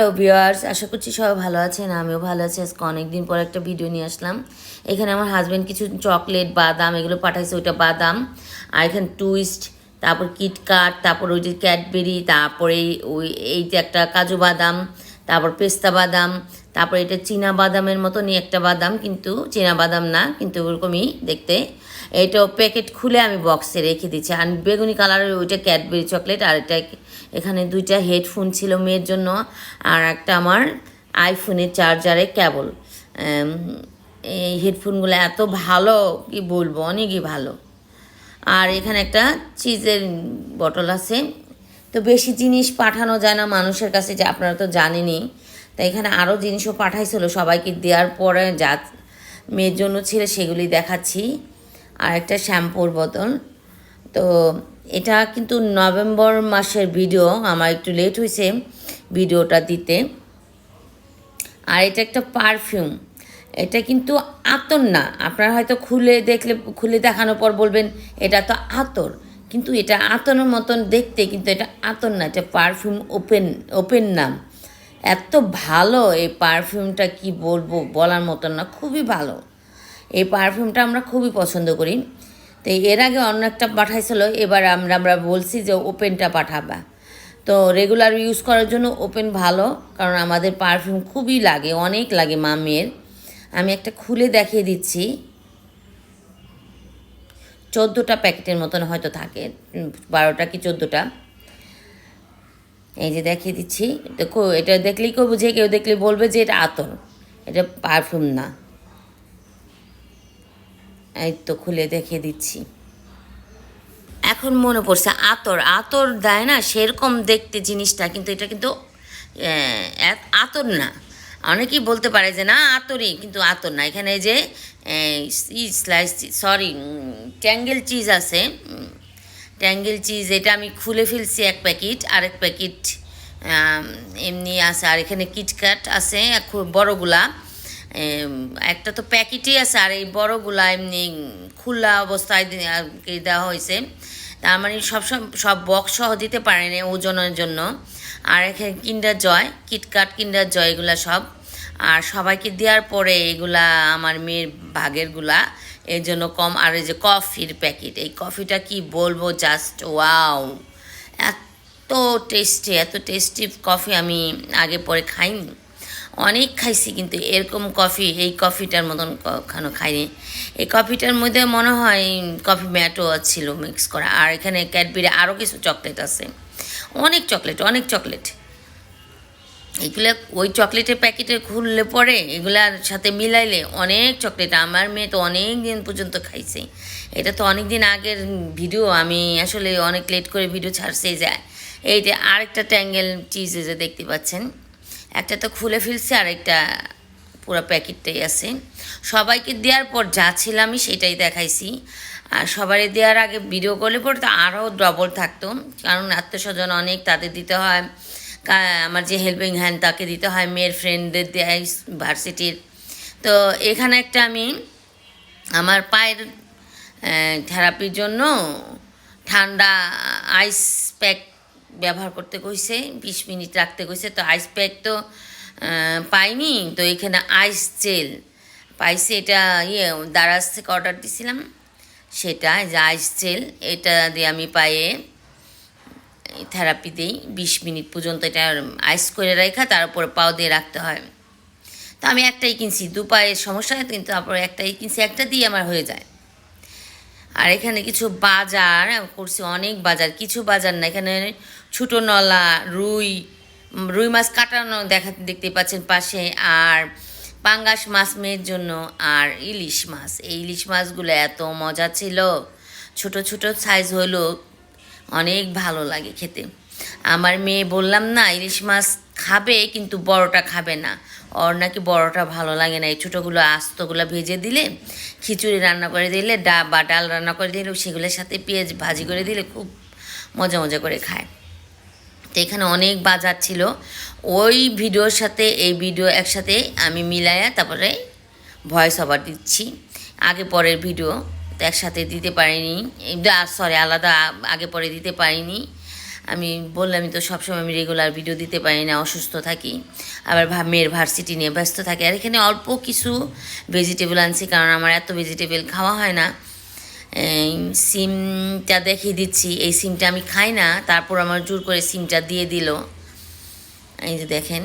Hello viewers, আশা করছি সবাই ভালো আছেন, আমিও ভালো আছি। আজকে অনেকদিন পর একটা ভিডিও নিয়ে আসলাম। এখানে আমার হাজব্যান্ড কিছু চকলেট বাদাম, এগুলো পাঠাইছে, ওইটা বাদাম, আর এখানে টুইস্ট তারপর কিটকাট তারপর ওই যে ক্যাডবেরি তারপরে ওই, এই- যে একটা কাজু বাদাম, তারপর পেস্তা বাদাম তারপর এটা চীনা বাদামের মতনই একটা বাদাম, কিন্তু চীনা বাদাম না, কিন্তু ওরকমই দেখতে। এটাও প্যাকেট খুলে আমি বক্সে রেখে দিচ্ছি আর বেগুনি কালারের ওইটা ক্যাডবেরি চকলেট, আর এটা এখানে দুইটা হেডফোন ছিল মেয়ের জন্য, আর একটা আমার আইফোনের চার্জারে কেবল এই হেডফোনগুলো এত ভালো, কি বলব, অনেকই ভালো। আর এখানে একটা চিজের বটল আছে। তো বেশি জিনিস পাঠানো যায় না মানুষের কাছে, যে আপনারা তো জানেনই। তাই এখানে আরও জিনিসও পাঠাইছিল সবাইকে, দেওয়ার পরে যা মেয়ের জন্য ছিল সেগুলি দেখাচ্ছি। আর একটা শ্যাম্পুর বোতল। তো এটা কিন্তু নভেম্বর মাসের ভিডিও, আমার একটু লেট হয়েছে ভিডিওটা দিতে। আর এটা একটা পারফিউম এটা কিন্তু আতর না। আপনারা হয়তো খুলে দেখলে, খুলে দেখানোর পর বলবেন, এটা তো আতর। কিন্তু এটা আতরের মতন দেখতে কিন্তু এটা আতর না, এটা পারফিউম ওপেন ওপেন নাম। এত ভালো এই পারফিউমটা কি বলব বলার মতন না, খুবই ভালো। এই পারফিউমটা আমরা খুবই পছন্দ করি। তো এর আগে অন্য একটা পাঠাইছিল, এবার আমরা আমরা বলছি যে ওপেনটা পাঠাবা। তো রেগুলার ইউজ করার জন্য ওপেন ভালো, কারণ আমাদের পারফিউম খুবই লাগে, অনেক লাগে মামের। আমি একটা খুলে দেখিয়ে দিচ্ছি। চোদ্দোটা প্যাকেটের মতন হয়তো থাকে বারোটা কি চোদ্দোটা? এই যে দেখিয়ে দিচ্ছি দেখো এটা দেখলেই কেউ বুঝে, কেউ দেখলে বলবে যে এটা আতর, এটা পারফিউম না। এই তো খুলে দেখিয়ে দিচ্ছি। এখন মনে পড়ছে আতর আতর দেয় না, সেরকম দেখতে জিনিসটা, কিন্তু এটা কিন্তু আতর না। অনেকেই বলতে পারে যে না, আতরই, কিন্তু আতর না। এখানে যে সরি ট্যাঙ্গেল চিজ আছে ট্যাঙ্গেল চিজ, এটা আমি খুলে ফেলছি এক প্যাকেট, আরেক প্যাকেট এমনি আছে, আর এখানে কিটক্যাট আছে বড়গুলা। একটা তো প্যাকেটই আছে, আর এই বড়গুলা এমনি খোলা অবস্থায় দেওয়া হয়েছে। তার মানে সব সব- সব বক্স সহ দিতে পারেনি ওজনের জন্য। আর এখানে কিন্ডার জয় কিটকাট কিন্ডার জয় এগুলা সব। আর সবাইকে দেওয়ার পরে এগুলা আমার মেয়ের ভাগেরগুলা এর জন্য কম, আর এই যে কফির প্যাকেট, এই কফিটা কি বলব? জাস্ট ওয়াও এত টেস্টি এত টেস্টি কফি আমি আগে পরে খাইনি। অনেক খাইছি, কিন্তু এরকম কফি, এই কফিটার মতন কখনো খাইনি। এই কফিটার মধ্যে মনে হয় কফি ম্যাটও ছিল মিক্স করা। আর এখানে ক্যাডবেরি আরও কিছু চকলেট আছে। অনেক চকলেট অনেক চকলেট এগুলো ওই চকলেটের প্যাকেটে খুললে পরে এগুলার সাথে মিলাইলে অনেক চকলেট। আমার মেয়ে তো অনেক দিন পর্যন্ত খাইছে। এটা তো অনেক দিন আগের ভিডিও। আমি আসলে অনেক লেট করে ভিডিও ছাড়ছে যায় এই যে আরেকটা ট্যাঙ্গেল চিজ যে দেখতে পাচ্ছেন, একটা তো খুলে ফেলছে, আরেকটা পুরো প্যাকেটটাই আছে। সবাইকে দেওয়ার পর যা ছিল আমি সেটাই দেখাইছি। আর সবারই দেওয়ার আগে ভিডিও করলে পরে তো আরও ডবল থাকতো। কারণ আত্মস্বজন অনেক তাদের দিতে হয়। আমার যে হেল্পিং হ্যান্ড তাকে দিতে হয়, মেয়ের ফ্রেন্ডদের দেয় ভার্সিটির তো এখানে একটা আমি আমার পায়ের থেরাপির জন্য ঠান্ডা আইস প্যাক ব্যবহার করতে কইছে, বিশ মিনিট রাখতে কইছে। তো আইস প্যাক তো পাইনি। তো এখানে আইস জেল পাইছি। এটা ইয়ে দারাজ থেকে অর্ডার দিছিলাম। সেটা যে আইস জেল এটা দিয়ে আমি পায়ে থেরাপি দিই, বিশ মিনিট পর্যন্ত এটা আইস করে রেখা তার উপরে পাও দিয়ে রাখতে হয়। তো আমি একটাই কিনছি, দু পায়ের সমস্যা হয়, কিন্তু তারপর একটাই কিনছি, একটা দিয়ে আমার হয়ে যায়। আর এখানে কিছু বাজার করছি অনেক বাজার, কিছু বাজার না, এখানে ছোটো নলা, রুই রুই মাছ কাটানো দেখা, দেখতে পাচ্ছেন পাশে, আর পাঙ্গাস মাছ মেয়ের জন্য, আর ইলিশ মাছ। এই ইলিশ মাছগুলো এত মজা ছিল, ছোট ছোট সাইজ হলো অনেক ভালো লাগে খেতে। আমার মেয়ে বললাম, না, ইলিশ মাছ খাবে, কিন্তু বড়টা খাবে না। ওর নাকি বড়টা ভালো লাগে না। এই ছোটোগুলো আস্তগুলো ভেজে দিলে, খিচুড়ি রান্না করে দিলে, ডা, বা ডাল রান্না করে দিলে, সেগুলোর সাথে পেঁয়াজ ভাজি করে দিলে খুব মজা মজা করে খায়। তো এখানে অনেক বাজার ছিল। ওই ভিডিওর সাথে, এই ভিডিও একসাথে আমি মিলাইয়া তারপরে ভয়েস ওভার দিচ্ছি। আগে পরের ভিডিও। তো একসাথে দিতে পারিনি। সরি আলাদা আগে পরে দিতে পারিনি। আমি বললামই তো সবসময় আমি রেগুলার ভিডিও দিতে পারি না, অসুস্থ থাকি। আবার মেয়ের ভার্সিটি নিয়ে ব্যস্ত থাকি। আর এখানে অল্প কিছু ভেজিটেবল আনছি, কারণ আমার এত ভেজিটেবল খাওয়া হয় না। সিমটা দেখিয়ে দিচ্ছি। এই সিমটা আমি খাই না, তারপর আমার জোর করে সিমটা দিয়ে দিল। এই যে দেখেন,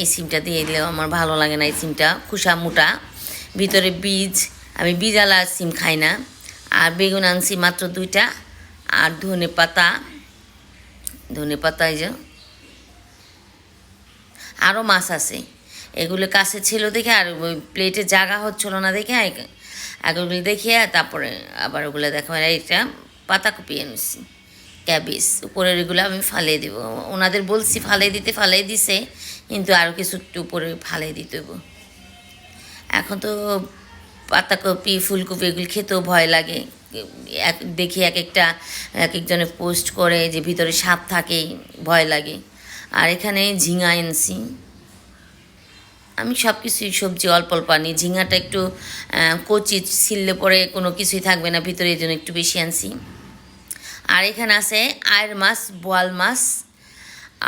এই সিমটা দিয়ে দিলেও আমার ভালো লাগে না এই সিমটা, খুশা মোটা। ভিতরে বীজ আমি বীজালা সিম খাই না, আর বেগুন আনছি মাত্র দুইটা, আর ধনে পাতা ধনে পাতা এই যে আরও মাছ আছে। এগুলো কাছে ছিল দেখে আর ওই প্লেটে জাগা হচ্ছিল না দেখে আগেগুলো দেখিয়ে তারপরে আবার ওগুলো দেখা এটা পাতা পাতাকপি এনেছি ক্যাবেজ উপরের এগুলো আমি ফালিয়ে দেবো। ওনাদের বলছি ফালিয়ে দিতে, ফালিয়ে দিছে, কিন্তু আরও কিছু একটু উপরে ফালিয়ে দিতে এখন তো পাতাকপি, ফুলকপি এগুলো খেতেও ভয় লাগে। এক, দেখি এক একটা, এক একজনে পোস্ট করে যে ভিতরে সাপ থাকে, ভয় লাগে। আর এখানে ঝিঙা এনেছি। আমি সব কিছুই সবজি অল্প অল্প আনি। ঝিঙাটা একটু কচি ছিললে পরে কোনো কিছুই থাকবে না, ভিতরে এই জন্য একটু বেশি আনছি। আর এখানে আছে আয়ের মাছ, বোয়াল মাছ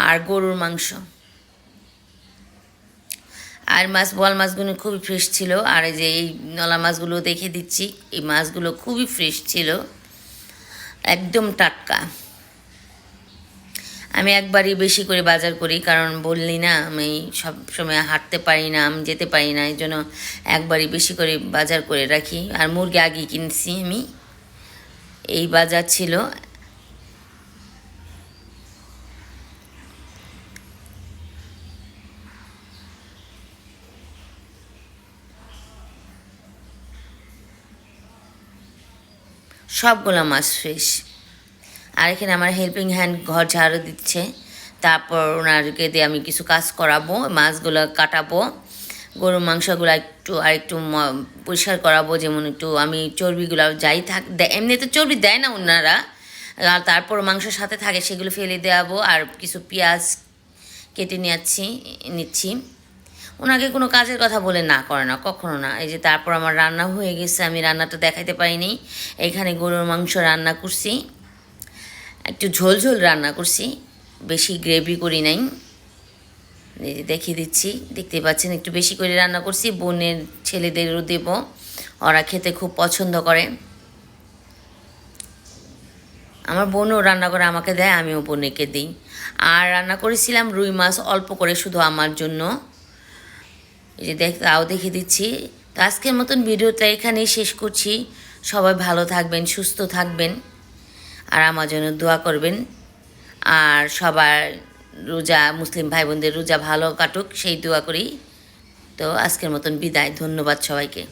আর গরুর মাংস। আর মাছ, বোয়াল মাছগুলো খুবই ফ্রেশ ছিল। আর এই যে এই নলা মাছগুলো দেখে দিচ্ছি, এই মাছগুলো খুবই ফ্রেশ ছিল। একদম টাটকা। আমি একবারই বেশি করে বাজার করি, কারণ বললি না, আমি সব সময় হাঁটতে পারি না, আমি যেতে পারি না, এই জন্য একবারই বেশি করে বাজার করে রাখি। আর মুরগি আগে কিনছি আমি। এই বাজার ছিল সবগুলো মাছ ফ্রেশ আর এখানে আমার হেল্পিং হ্যান্ড ঘর ঝাড়ু দিচ্ছে। তারপর ওনারকে দিয়ে আমি কিছু কাজ করাবো, মাছগুলো কাটাবো, গরুর মাংসগুলো একটু আর একটু পরিষ্কার করাবো, যেমন একটু আমি চর্বিগুলো যাই থাক দে- এমনিতে চর্বি দেয় না ওনারা। আর তারপর মাংসের সাথে থাকে সেগুলো ফেলে দেওয়াবো। আর কিছু পেঁয়াজ কেটে নিচ্ছি নিচ্ছি। ওনাকে কোনো কাজের কথা বলে না করে না, কখনো না। এই যে তারপর আমার রান্না হয়ে গেছে, আমি রান্নাটা দেখাতে পারিনি। এখানে গরুর মাংস রান্না করছি, একটু ঝোল ঝোল রান্না করছি, বেশি গ্রেভি করি নাই। দেখিয়ে দিচ্ছি, দেখতে পাচ্ছেন একটু বেশি করে রান্না করছি, বোনের ছেলেদেরও দেব, ওরা খেতে খুব পছন্দ করে। আমার বোনও রান্না করে, আমাকে দেয়, আমিও বোনেকে দিই। আর রান্না করেছিলাম রুই মাছ, অল্প করে শুধু আমার জন্য। এই যে দেখ, তাও দেখে দিচ্ছি। তো আজকের মতন ভিডিওটা এখানেই শেষ করছি। সবাই ভালো থাকবেন, সুস্থ থাকবেন, আর আমার জন্য দোয়া করবেন। আর সবার রোজা, মুসলিম ভাই বোনদের রোজা ভালো কাটুক, সেই দোয়া করি। তো আজকের মতন বিদায়, ধন্যবাদ সবাইকে।